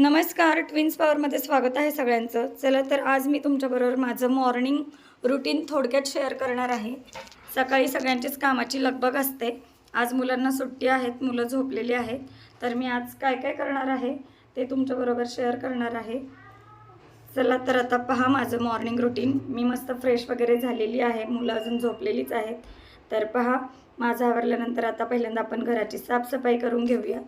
नमस्कार ट्विन्स पॉवरमध्ये स्वागत आहे सगळ्यांचं. चला तर आज मी तुमच्याबरोबर माझं मॉर्निंग रुटीन थोडक्यात शेअर करणार आहे. सकाळी सगळ्यांचीच कामाची लगबग असते. आज मुलांना सुट्टी आहेत मुलं झोपलेली आहेत. तर मी आज काय काय करणार आहे ते तुमच्याबरोबर शेअर करणार आहे. चला तर आता पहा माझं मॉर्निंग रुटीन मी मस्त फ्रेश वगैरे झालेली आहे मुलं अजून झोपलेलीच आहेत. तर पहा माझं आवरल्यानंतर आता पहिल्यांदा आपण घराची साफसफाई करून घेऊया.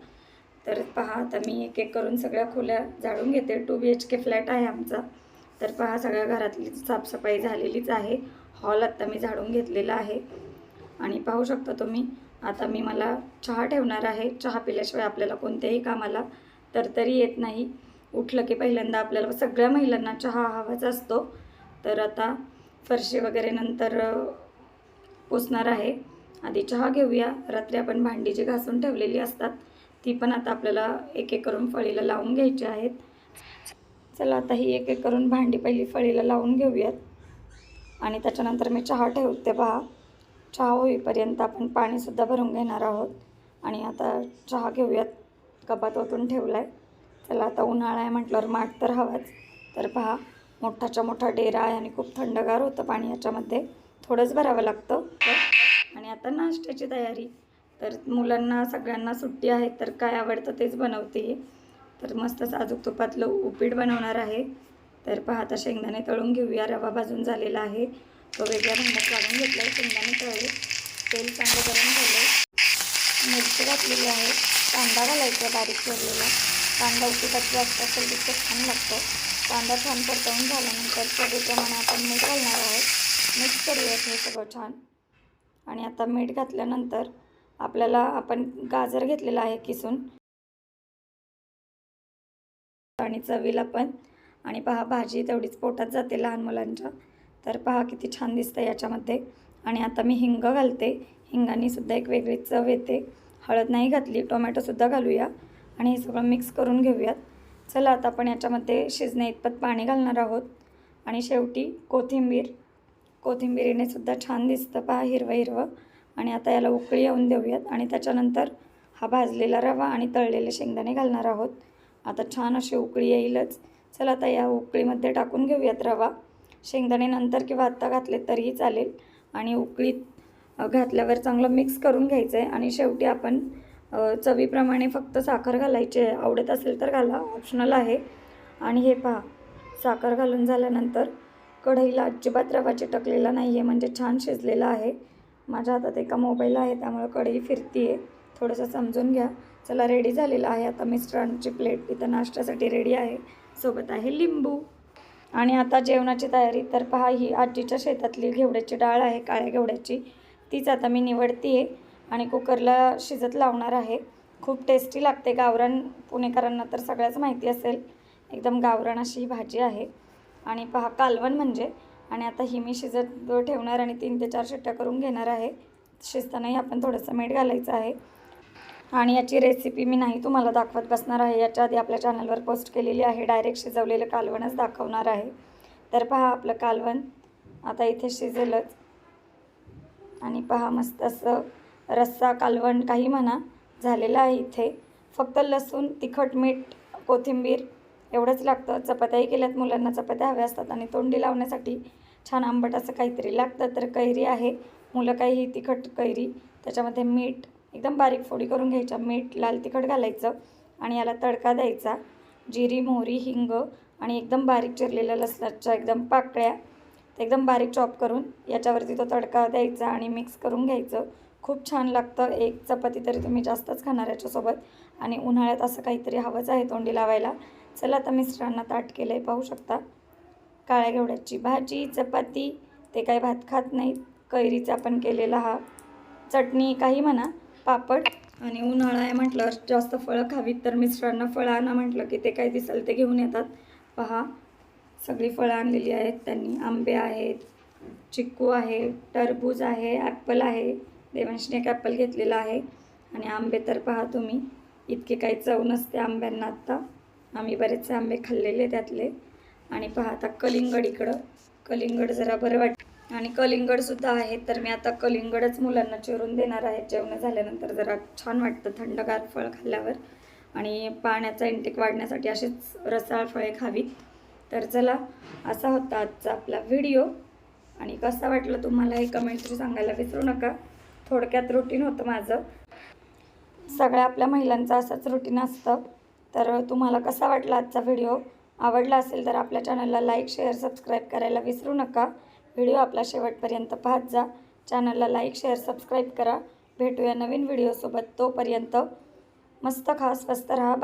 तर पहा आता मी एक एक करून सगळ्या खोल्या झाडून घेते. Two B H K flat आहे आमचा. तर पहा सगळ्या घरातली साफसफाई झालेलीच आहे. हॉल आत्ता मी झाडून घेतलेला आहे. आणि पाहू शकता तुम्ही आता मी मला चहा ठेवणार आहे. चहा पिल्याशिवाय आपल्याला कोणत्याही कामाला तर तरी येत नाही. उठलं की पहिल्यांदा आपल्याला सगळ्या महिलांना चहा हवाच असतो. तर आता फरशी वगैरे नंतर पोसणार पुसणार आहे. आधी चहा घेऊया. रात्री आपण भांडी जी घासून ठेवलेली असतात. ती पण आता आपल्याला एक एक करून फळीला लावून घ्यायची आहेत. चला आता ही एक एक करून भांडी पहिली फळीला लावून घेऊयात. आणि त्याच्यानंतर मी चहा ठेवते पहा. चहा होईपर्यंत आपण पाणीसुद्धा भरून घेणार आहोत. आणि आता चहा घेऊयात. कपात ओतून ठेवला आहे चला आता उन्हाळा आहे म्हटल्यावर माठ तर हवाच. तर पहा मोठाच्या मोठा डेरा आहे आणि खूप थंडगार होतं पाणी याच्यामध्ये. थोडंच भरावं लागतं. आणि आता नाश्त्याची तयारी. तर मुलांना सगळ्यांना सुट्टी आहे तर काय आवडतं तेच बनवते. तर मस्त साजूक तुपातलं उपीट बनवणार आहे. तर पाहता शेंगदाणे तळून घेऊया रवा भाजून झालेला आहे. तो वेगळ्या भांड्यात काढून घेतला आहे शेंगदाणे तळले. तेल चांगलं गरम झालं मिरची घातलेली आहे. कांदा घालायचा बारीक चिरलेला. कांदा उपीटात जास्त असेल तितकं छान लागतो. कांदा छान परतवून झाल्यानंतर चवीप्रमाणे आपण मीठ घालणार आहोत. मिक्स करूयात हे सगळं छान. आणि आता मीठ घातल्यानंतर आपल्याला आपण गाजर घेतलेला आहे किसून. आणि चवीला पण. आणि पहा भाजी तेवढीच पोटात जाते लहान मुलांच्या. तर पहा किती छान दिसतं याच्यामध्ये. आणि आता मी हिंग घालते. हिंगाने सुद्धा एक वेगळी चव येते. हळद नाही घातली टोमॅटोसुद्धा घालूया. आणि हे सगळं मिक्स करून घेऊयात. चला आता आपण याच्यामध्ये शिजणे इतपत पाणी घालणार आहोत. आणि शेवटी कोथिंबीर. कोथिंबिरीने सुद्धा छान दिसतं पहा हिरवं हिरवं. आणि आता याला उकळी येऊन देऊयात. आणि त्याच्यानंतर हा भाजलेला रवा आणि तळलेले शेंगदाणे घालणार आहोत. आता छान अशी उकळी येईलच. चला आता या उकळीमध्ये टाकून घेऊयात रवा. शेंगदाणे नंतर किंवा आत्ता घातले तरीही चालेल. आणि उकळीत घातल्यावर चांगलं मिक्स करून घ्यायचं आहे आणि शेवटी आपण चवीप्रमाणे फक्त साखर घालायची आहे. आवडत असेल तर घाला. ऑप्शनल आहे. आणि हे पहा साखर घालून झाल्यानंतर कढईला अजिबात रवा चिटकलेला नाही आहे म्हणजे छान शिजलेला आहे. माझ्या हातात एका मोबाईल आहे त्यामुळे कढई फिरती आहे थोडंसं समजून घ्या. चला रेडी झालेलं आहे. आता मिस्टरांची प्लेट इथं नाश्त्यासाठी रेडी आहे. सोबत आहे लिंबू. आणि आता जेवणाची तयारी. तर पहा ही आजीच्या शेतातली घेवड्याची डाळ आहे काळ्या घेवड्याची. तीच आता मी निवडते आहे आणि कुकरला शिजत लावणार आहे. खूप टेस्टी लागते. गावरण पुणेकरांना तर सगळ्याच माहिती असेल. एकदम गावरण अशी ही भाजी आहे. आणि पहा कालवण म्हणजे? आणि आता ही मी शिजत ठेवणार आणि तीन ते चार शिट्ट्या करून घेणार आहे. शिजतानाही आपण थोडंसं मीठ घालायचं आहे. आणि याची रेसिपी मी नाही तुम्हाला दाखवत बसणार आहे. याच्या आधी आपल्या चॅनलवर पोस्ट केलेली आहे. डायरेक्ट शिजवलेलं कालवणच दाखवणार आहे. तर पहा आपलं कालवण. आता इथे शिजेलच. आणि पहा मस्त असं रस्सा कालवण काही म्हणा झालेलं आहे इथे. फक्त लसूण तिखट मीठ कोथिंबीर एवढंच लागतं. चपात्याही केल्यात मुलांना चपात्या हव्या असतात आणि तोंडी लावण्यासाठी छान आंबट असं काहीतरी लागतं. तर कैरी आहे. मुलं काही ही तिखट कैरी त्याच्यामध्ये मीठ एकदम बारीक फोडी करून घ्यायच्या. मीठ लाल तिखट घालायचं आणि याला तडका द्यायचा. जिरी मोहरी हिंग आणि एकदम बारीक चिरलेल्या लसणाच्या एकदम पाकळ्या ते एकदम बारीक चॉप करून याच्यावरती तो तडका द्यायचा आणि मिक्स करून घ्यायचं. खूप छान लागतं. एक चपाती तरी तुम्ही जास्तच खाणार याच्यासोबत. आणि उन्हाळ्यात असं काहीतरी हवंच आहे तोंडी लावायला. चला आता मिस्टरांना ताट केलं आहे पाहू शकता. काळ्या घेवड्याची भाजी चपाती ते काही भात खात नाहीत. कैरीचा पण केलेला हा चटणी काही म्हणा पापड आणि उन्हाळा आहे म्हटलं जास्त फळं खावीत. तर मिस्टरांना फळं आणा म्हटलं की ते काय दिसेल ते घेऊन येतात. पहा सगळी फळं आणलेली आहेत त्यांनी. आंबे आहेत चिक्कू आहे टरबूज आहे ॲपल आहे. देवांशने एक ॲपल घेतलेला आहे. आणि आंबे तर पहा तुम्ही इतके काही चव नसते आंब्यांना आत्ता आम्ही बरेचसे आंबे खाल्लेले त्यातले. आणि पाहता कलिंगड इकडं. कलिंगड जरा बरं वाट आणि कलिंगडसुद्धा आहे तर मी आता कलिंगडच मुलांना चिरून देणार आहे. जेवण झाल्यानंतर जरा छान वाटतं थंडगार फळ खाल्ल्यावर. आणि पाण्याचा इंटेक वाढण्यासाठी अशीच रसाळ फळे खावीत. तर चला असा होता आजचा आपला व्हिडिओ आणि कसा वाटलं तुम्हाला हे कमेंट्री सांगायला विसरू नका. थोडक्यात रुटीन होतं माझं. सगळ्या आपल्या महिलांचं असंच रुटीन असतं. तर तुम्हाला कसा वाटला आजचा व्हिडिओ आवडला असेल तर आपल्या चॅनलला लाईक शेअर सबस्क्राईब करायला विसरू नका. व्हिडिओ आपला शेवटपर्यंत पाहत जा. चॅनलला लाईक शेअर सबस्क्राईब करा. भेटूया नवीन व्हिडिओसोबत तोपर्यंत मस्त खा स्वस्त राहा. बाय